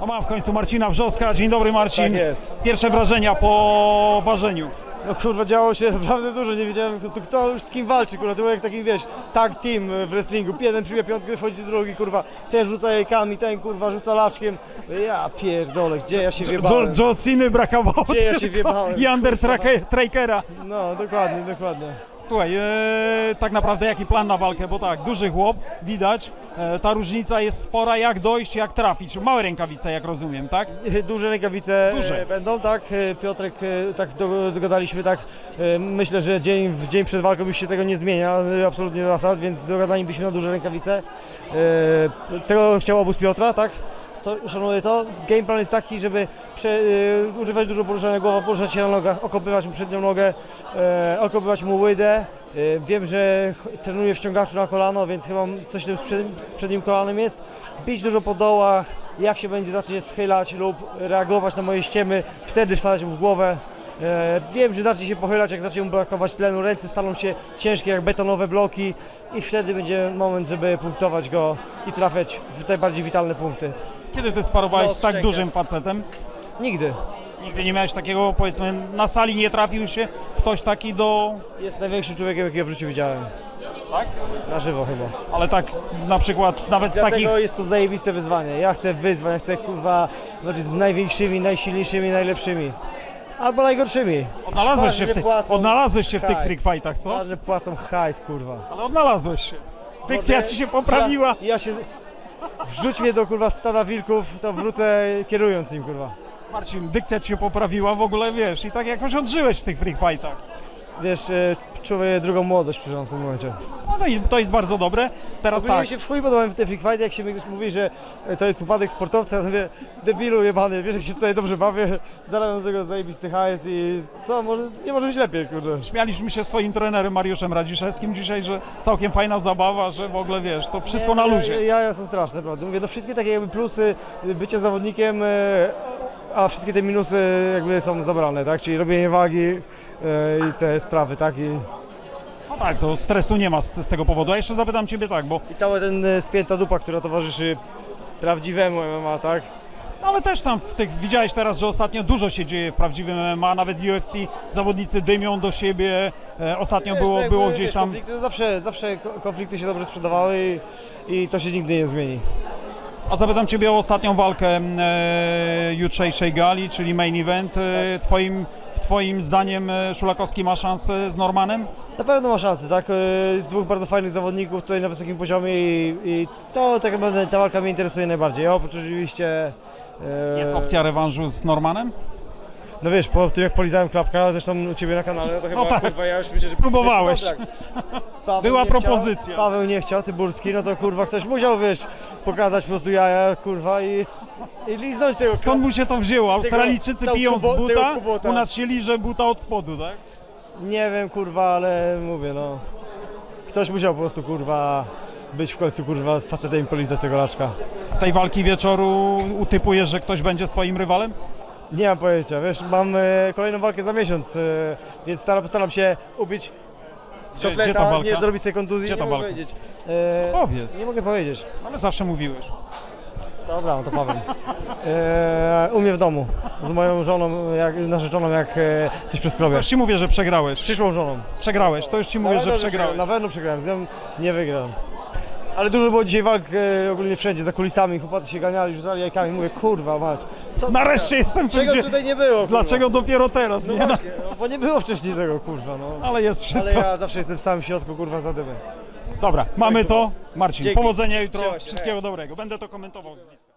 A mam w końcu Marcina Wrzoska. Dzień dobry Marcin. Tak jest. Pierwsze wrażenia po ważeniu. No kurwa, działo się naprawdę dużo, nie wiedziałem prostu, kto już z kim walczy, kurwa, to był jak taki, wiesz, tag team w wrestlingu, jeden przybija piątkę, wchodzi drugi, kurwa, ten rzuca jajkami, ten, kurwa, rzuca laczkiem, ja pierdolę, gdzie ja się wiebałem? Jo- Jociny brakowało Gdzie ja się wjebałem? i Undertrakera. No, dokładnie, dokładnie. Słuchaj, e, tak naprawdę jaki plan na walkę, bo tak, duży chłop, widać, e, ta różnica jest spora, jak dojść, jak trafić. Małe rękawice, jak rozumiem, tak? Duże rękawice Duże. e, będą, tak, e, Piotrek, e, tak do- dogadaliśmy, tak, e, myślę, że dzień w dzień przed walką już się tego nie zmienia, e, absolutnie zasad, więc dogadalibyśmy na duże rękawice. E, Tego chciał obóz Piotra, tak? To szanuję to. Game plan jest taki, żeby prze, e, używać dużo poruszania głowy, poruszać się na nogach, okopywać mu przednią nogę, e, okopywać mu łydę. E, wiem, że trenuje w ściągaczu na kolano, więc chyba coś tym z, przed, przednim kolanem jest. Bić dużo po dołach, jak się będzie zacznie schylać lub reagować na moje ściemy, wtedy wsadzać mu w głowę. E, wiem, że zacznie się pochylać, jak zacznie mu brakować tlenu, ręce staną się ciężkie jak betonowe bloki i wtedy będzie moment, żeby punktować go i trafiać w te bardziej witalne punkty. Kiedy ty sparowałeś No, z tak dużym facetem? Nigdy. Nigdy nie miałeś takiego, powiedzmy, na sali nie trafił się ktoś taki do... Jest największym człowiekiem, jakiego w życiu widziałem. Tak? Na żywo chyba. Ale tak na przykład nawet z Dlatego takich... jest to zajebiste wyzwanie. Ja chcę wyzwań, ja chcę kurwa walczyć z największymi, najsilniejszymi, najlepszymi. Albo najgorszymi. Odnalazłeś się w, tych, płacą odnalazłeś się w tych hajs. freak fightach, co? Ważne płacą hajs, kurwa. Ale odnalazłeś się. Dykcja ci się poprawiła. Ja, ja się... Wrzuć mnie do kurwa stada wilków, to wrócę kierując nim, kurwa. Marcin, dykcja ci się poprawiła w ogóle, wiesz, i tak jakoś odżyłeś w tych freak fightach. Wiesz, e, czuję drugą młodość przeżyłam w tym momencie. No to, i- to jest bardzo dobre. Teraz Ogólnie tak, mi się w chuj podobałem w te freak fighty, jak się mi ktoś mówi, że e, to jest upadek sportowca, ja mówię, debilu jebany, wiesz jak się tutaj dobrze bawię, zarabiam do tego zajebisty hajs i co, może, nie może być lepiej, kurde. śmialiśmy się z twoim trenerem Mariuszem Radziszewskim dzisiaj, że całkiem fajna zabawa, że w ogóle, wiesz, to wszystko na luzie. Ja, ja są straszne, naprawdę. Mówię, no wszystkie takie jakby plusy bycia zawodnikiem, e, a wszystkie te minusy jakby są zabrane, tak? Czyli robienie wagi e, i te sprawy, tak? I, No tak, to stresu nie ma z, z tego powodu. A jeszcze zapytam ciebie tak, bo i cała ten e, spięta dupa, która towarzyszy prawdziwemu MMA, tak? no ale też tam w tych, widziałeś teraz, że ostatnio dużo się dzieje w prawdziwym MMA, nawet UFC, zawodnicy dymią do siebie, e, ostatnio Wiesz, było, jakby, było gdzieś tam... Konflikty, zawsze, zawsze ko- konflikty się dobrze sprzedawały i, i to się nigdy nie zmieni. A zapytam Ciebie o ostatnią walkę e, jutrzejszej gali, czyli main event. E, twoim, twoim zdaniem e, Szulakowski ma szansę z Normanem? Na pewno ma szansę, tak? E, Jest dwóch bardzo fajnych zawodników tutaj na wysokim poziomie i, i to tak naprawdę ta walka mnie interesuje najbardziej. Oprócz oczywiście... e, Jest opcja rewanżu z Normanem? No wiesz, po tym jak polizałem klapka, zresztą u Ciebie na kanale, no to chyba tak. kurwa ja już myślę, że... Próbowałeś. Paweł Była nie chciał, propozycja. Paweł nie chciał, Tyburski, no to kurwa ktoś musiał, wiesz, pokazać po prostu jaja, kurwa i, i liznąć tego Skąd mu się to wzięło? Australijczycy tego piją z kubo- tego buta, kubota. u nas się liże buta od spodu, tak? Nie wiem, kurwa, ale mówię, no. Ktoś musiał po prostu, kurwa, być w końcu, kurwa, facetem i polizać tego laczka. Z tej walki wieczoru utypujesz, że ktoś będzie z Twoim rywalem? Nie mam pojęcia, wiesz, mam e, kolejną walkę za miesiąc, e, więc staram, postaram się ubić Gdzie, kotleta, gdzie ta walka? nie zrobić sobie kontuzji, Gdzie nie ta mogę walka? powiedzieć. E, Powiedz. Nie mogę powiedzieć. Ale zawsze mówiłeś. Dobra, no to powiem. E, u mnie w domu, z moją żoną, jak, narzeczoną, jak e, coś przeskrobia. Już Ci mówię, że przegrałeś. Przyszłą żoną. Przegrałeś, to już Ci mówię, że przegrałeś. Na pewno przegrałem, z nią nie wygram. Ale dużo było dzisiaj walk e, ogólnie wszędzie, za kulisami, chłopacy się ganiali, rzucali jajkami, mówię, kurwa mać. Co, Nareszcie jestem tu, czego gdzie... tutaj nie było, kurwa? Dlaczego dopiero teraz, No nie? właśnie, no, bo nie było wcześniej tego, kurwa, no. Ale jest Ale wszystko. ja zawsze jestem w samym środku, kurwa, za dymem. Dobra, mamy to. Marcin, Dzięki. powodzenia jutro. Trzymaj się. Wszystkiego dobrego. Będę to komentował z bliska.